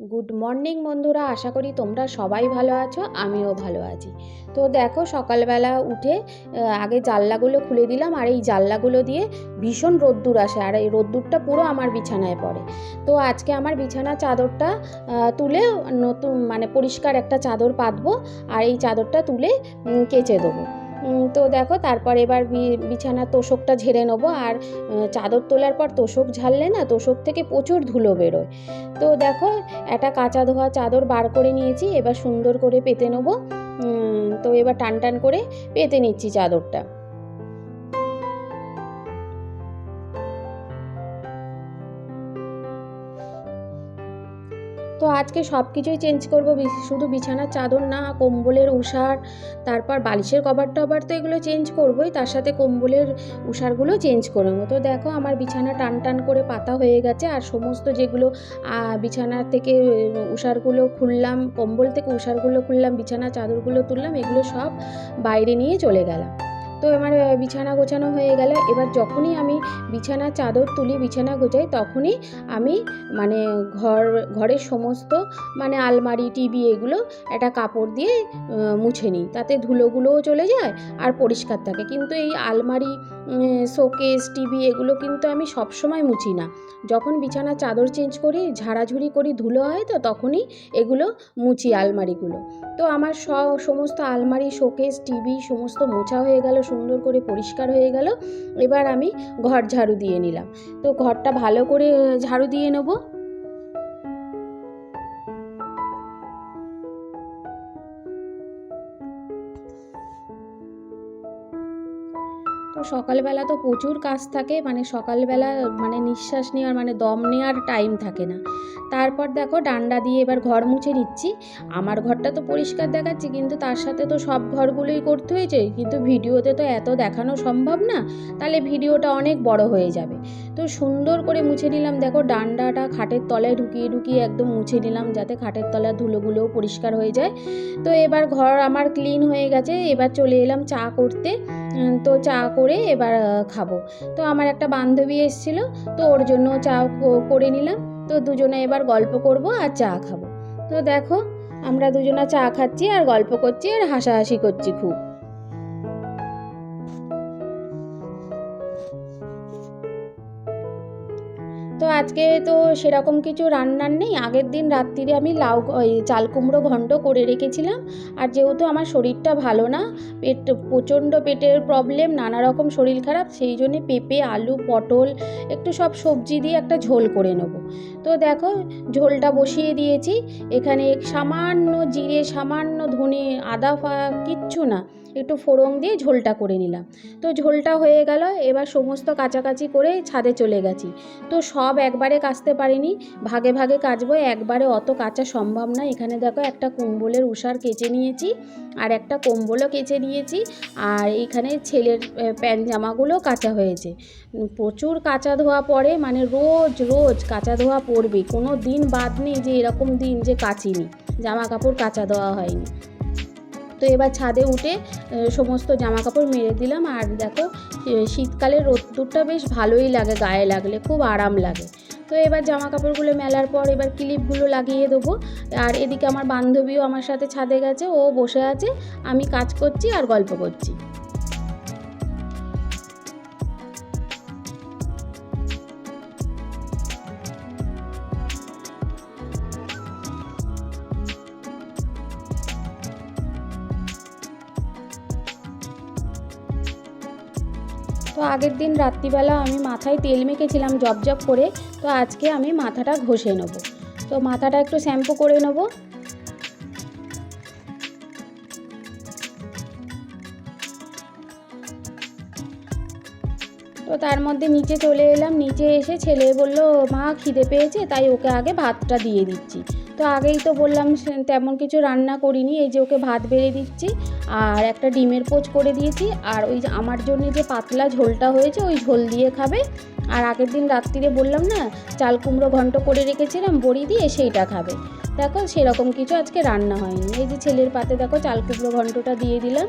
Good morning বন্ধুরা। আশা করি তোমরা সবাই ভালো আছো, আমিও ভালো আছি। তো দেখো, সকালবেলা উঠে আগে জানলাগুলো খুলে দিলাম, আর এই জানলাগুলো দিয়ে ভীষণ রোদ্দুর আসে, আর এই রোদ্দুরটা পুরো আমার বিছানায় পড়ে। তো আজকে আমার বিছানা চাদরটা তুলে নতুন মানে পরিষ্কার একটা চাদর পাতবো, আর এই চাদরটা তুলে কেচে দেবো। তো দেখো, তারপর এবার বিছানার তোষকটা ঝেড়ে নেব। আর চাদর তোলার পর তোষক ঝাড়লে না, তোষক থেকে প্রচুর ধুলো বেরোয়। তো দেখো, একটা কাঁচা ধোয়া চাদর বার করে নিয়েছি, এবার সুন্দর করে পেতে নেব। তো এবার টান টান করে পেতে নিচ্ছি চাদরটা। তো আজকে সব কিছুই চেঞ্জ করব শুধু বিছানার চাদর না, কম্বলের উষার তারপর বালিশের কভার টভার তো এগুলো চেঞ্জ করবোই, তার সাথে কম্বলের উষারগুলো চেঞ্জ করে নেব। তো দেখো আমার বিছানা টান টান করে পাতা হয়ে গেছে, আর সমস্ত যেগুলো বিছানার থেকে উষারগুলো খুললাম, কম্বল থেকে উষারগুলো খুললাম বিছানা চাদরগুলো তুললাম, এগুলো সব বাইরে নিয়ে চলে গেলাম। তো আমার বিছানা গোছানো হয়ে গেল। এবার যখনই আমি বিছানা চাদর তুলি, বিছানা গোছাই, তখনই আমি মানে ঘর, ঘরের সমস্ত মানে আলমারি, টিভি এগুলো একটা কাপড় দিয়ে মুছে নিই। তাতে ধুলোগুলোও চলে যায় আর পরিষ্কার থাকে। কিন্তু এই আলমারি শোকেস, টিভি এগুলো কিন্তু আমি সবসময় মুছি না। যখন বিছানা চাদর চেঞ্জ করি, ঝাড়াঝুড়ি করি, ধুলো হয় তো তখনই এগুলো মুছি আলমারিগুলো। তো আমার স, সমস্ত আলমারি, শোকেস, টিভি সমস্ত মোছা হয়ে গেল, সুন্দর করে পরিষ্কার হয়ে গেল। এবার আমি ঘর ঝাড়ু দিয়ে নিলাম। তো ঘরটা ভালো করে ঝাড়ু দিয়ে নেব। সকালবেলা তো প্রচুর কাজ থাকে মানে সকালবেলা মানে নিঃশ্বাস নেওয়ার মানে দম নেওয়ার টাইম থাকে না। তারপর দেখো ডান্ডা দিয়ে এবার ঘর মুছে নিচ্ছি। আমার ঘরটা তো পরিষ্কার দেখাচ্ছি, কিন্তু তার সাথে তো সব ঘরগুলোই করতে হয়েছে, কিন্তু ভিডিওতে তো এত দেখানো সম্ভব না, তাহলে ভিডিওটা অনেক বড় হয়ে যাবে। তো সুন্দর করে মুছে নিলাম। দেখো ডান্ডাটা খাটের তলায় ঢুকিয়ে ঢুকিয়ে একদম মুছে নিলাম যাতে খাটের তলার ধুলোগুলোও পরিষ্কার হয়ে যায়। তো এবার ঘর আমার ক্লিন হয়ে গেছে। এবার চলে এলাম চা করতে। তো চা করে এবার খাব। তো আমার একটা বান্ধবী এসেছিল, তো ওর জন্য চা করে নিলাম। তো দুজনে এবার গল্প করব আর চা খাব। তো দেখো, আমরা দুজনা চা খাচ্ছি আর গল্প করছি আর হাসাহাসি করছি খুব। তো আজকে তো সেরকম কিছু রান্নার নেই। আগের দিন রাত্রিরে আমি লাউ ওই চাল কুমড়ো ঘন্ট করে রেখেছিলাম। আর যেহেতু আমার শরীরটা ভালো না, পেট প্রচণ্ড পেটের প্রবলেম নানা রকম শরীর খারাপ, সেই জন্যে পেঁপে, আলু, পটল, একটু সব সবজি দিয়ে একটা ঝোল করে নেব। তো দেখো, ঝোলটা বসিয়ে দিয়েছি। এখানে সামান্য জিরে, সামান্য ধনে, আদা ফা, কিচ্ছু না, একটু ফোড়ন দিয়ে ঝোলটা করে নিলাম। তো ঝোলটা হয়ে গেল, এবার সমস্ত কাচাকাচি করে ছাদে চলে গেছি। তো সব একবারে কাচতে পারিনি। ভাগে ভাগে কাচবো, একবারে অত কাচা সম্ভব না। এখানে দেখো একটা কুম্বলের উষার কেচে নিয়েছি আর একটা কম্বলও কেচে নিয়েছি আর এখানে ছেলের প্যান্ট জামাগুলো কাচা হয়েছে। প্রচুর কাচা ধোয়া পড়ে মানে রোজ রোজ কাচা ধোয়া পড়বে। কোনো দিন বাদ নেই যে এরকম দিন যে কাচিনি। জামা কাপড় কাচা দেওয়া হয়নি। তো এবার ছাদে উঠে সমস্ত জামা কাপড় মেরে দিলাম। আর দেখো শীতকালে রোদ্দুরটা বেশ ভালোই লাগে, গায়ে লাগলে, খুব আরাম লাগে। তো এবার জামা কাপড়গুলো মেলার পর এবার ক্লিপগুলো লাগিয়ে দেবো। আর এদিকে আমার বান্ধবীও আমার সাথে ছাদে গেছে, ও বসে আছে। আমি কাজ করছি আর গল্প করছি। তো আগের দিন রাত্রিবেলা আমি মাথায় তেল মেখেছিলাম, জব জব করে। তো আজকে আমি মাথাটা ঘষে নেব। তো মাথাটা একটু শ্যাম্পু করে নেব। তো তার মধ্যে নিচে চলে এলাম। নিচে এসে ছেলে বলল, মা, খিদে পেয়েছে, তাই ওকে আগে ভাতটা দিয়ে দিচ্ছি। তো আগেই তো বললাম তেমন কিছু রান্না করিনি, এই যে ওকে ভাত বেড়ে দিচ্ছি। আর একটা ডিমের পোচ করে দিয়েছি। আর ওই যে আমার জন্য যে পাতলা ঝোলটা হয়েছে, ওই ঝোল দিয়ে খাবে। আর আগের দিন রাত্রিরে বললাম না, চাল কুমড়ো ঘন্ট করে রেখেছিলাম, বড়ি দিয়ে সেইটা খাবে। দেখো সেরকম কিছু আজকে রান্না হয়নি। এই যে ছেলের পাতে দেখো চাল কুমড়ো ঘন্টটা দিয়ে দিলাম।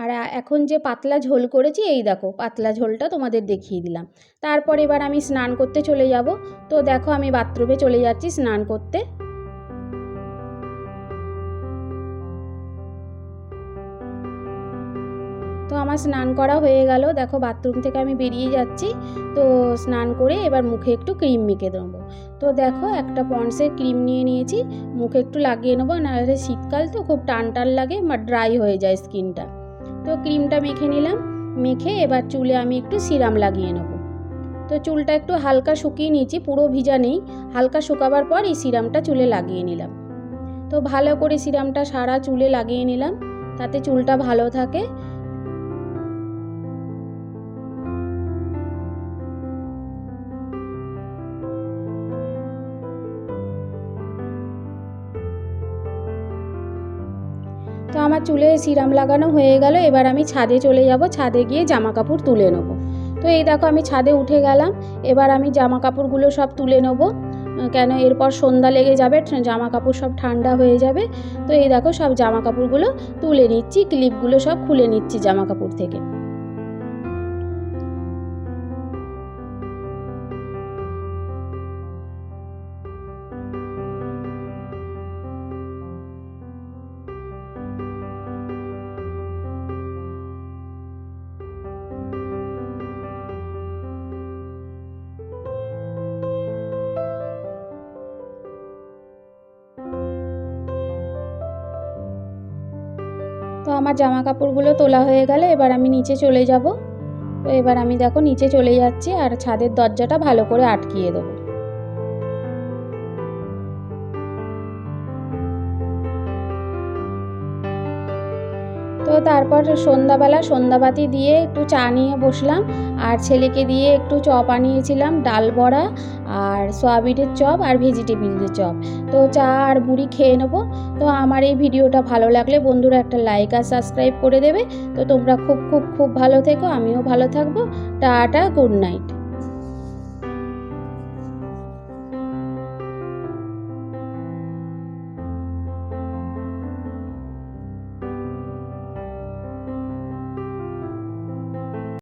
আর এখন যে পাতলা ঝোল করেছি, এই দেখো, পাতলা ঝোলটা তোমাদের দেখিয়ে দিলাম। তারপর এবার আমি স্নান করতে চলে যাব। তো দেখো, আমি বাথরুমে চলে যাচ্ছি স্নান করতে। তো আমার স্নান করা হয়ে গেল। দেখো, বাথরুম থেকে আমি বেরিয়ে যাচ্ছি। তো স্নান করে এবার মুখে একটু ক্রিম মেখে দেবো। তো দেখো, একটা পন্ডসের ক্রিম নিয়ে নিয়েছি। মুখে একটু লাগিয়ে নেব, নাহলে শীতকাল তো খুব টান টান লাগে, বা ড্রাই হয়ে যায় স্কিনটা। তো ক্রিমটা মেখে নিলাম, মেখে এবার চুলে আমি একটু সিরাম লাগিয়ে নেব। তো চুলটা একটু হালকা শুকিয়ে নিয়েছি, পুরো ভিজা নেই, হালকা শুকাবার পর এই সিরামটা চুলে লাগিয়ে নিলাম। তো ভালো করে সিরামটা সারা চুলে লাগিয়ে নিলাম, তাতে চুলটা ভালো থাকে। তো আমার চুলে সিরাম লাগানো হয়ে গেল, এবার আমি ছাদে চলে যাব, ছাদে গিয়ে জামা কাপড় তুলে নেব। তো এই দেখো আমি ছাদে উঠে গেলাম, এবার আমি জামা কাপড়গুলো সব তুলে নেব। কেন এরপর সন্ধ্যা লেগে যাবে জামা কাপড় সব ঠান্ডা হয়ে যাবে। তো এই দেখো সব জামা কাপড়গুলো তুলে নিচ্ছি, ক্লিপগুলো সব খুলে নিচ্ছি জামা কাপড় থেকে। আমার জামা কাপড়গুলো তোলা হয়ে গেলে, এবার আমি নিচে চলে যাব। তো এবার আমি দেখো নিচে চলে যাচ্ছি আর ছাদের দরজাটা ভালো করে আটকিয়ে দেবো। তারপর সন্ধ্যাবেলা সন্ধ্যাবাতি দিয়ে একটু চা নিয়ে বসলাম, আর ছেলেকে দিয়ে একটু চপ আনিয়েছিলাম, ডাল বড়া আর সয়াবিনের চপ আর ভেজিটেবিলের চপ। তো চা আর মুড়ি খেয়ে নেব। তো আমার এই ভিডিওটা ভালো লাগলে বন্ধুরা একটা লাইক আর সাবস্ক্রাইব করে দেবে। তো তোমরা খুব খুব খুব ভালো থেকো, আমিও ভালো থাকব। Tata, good night.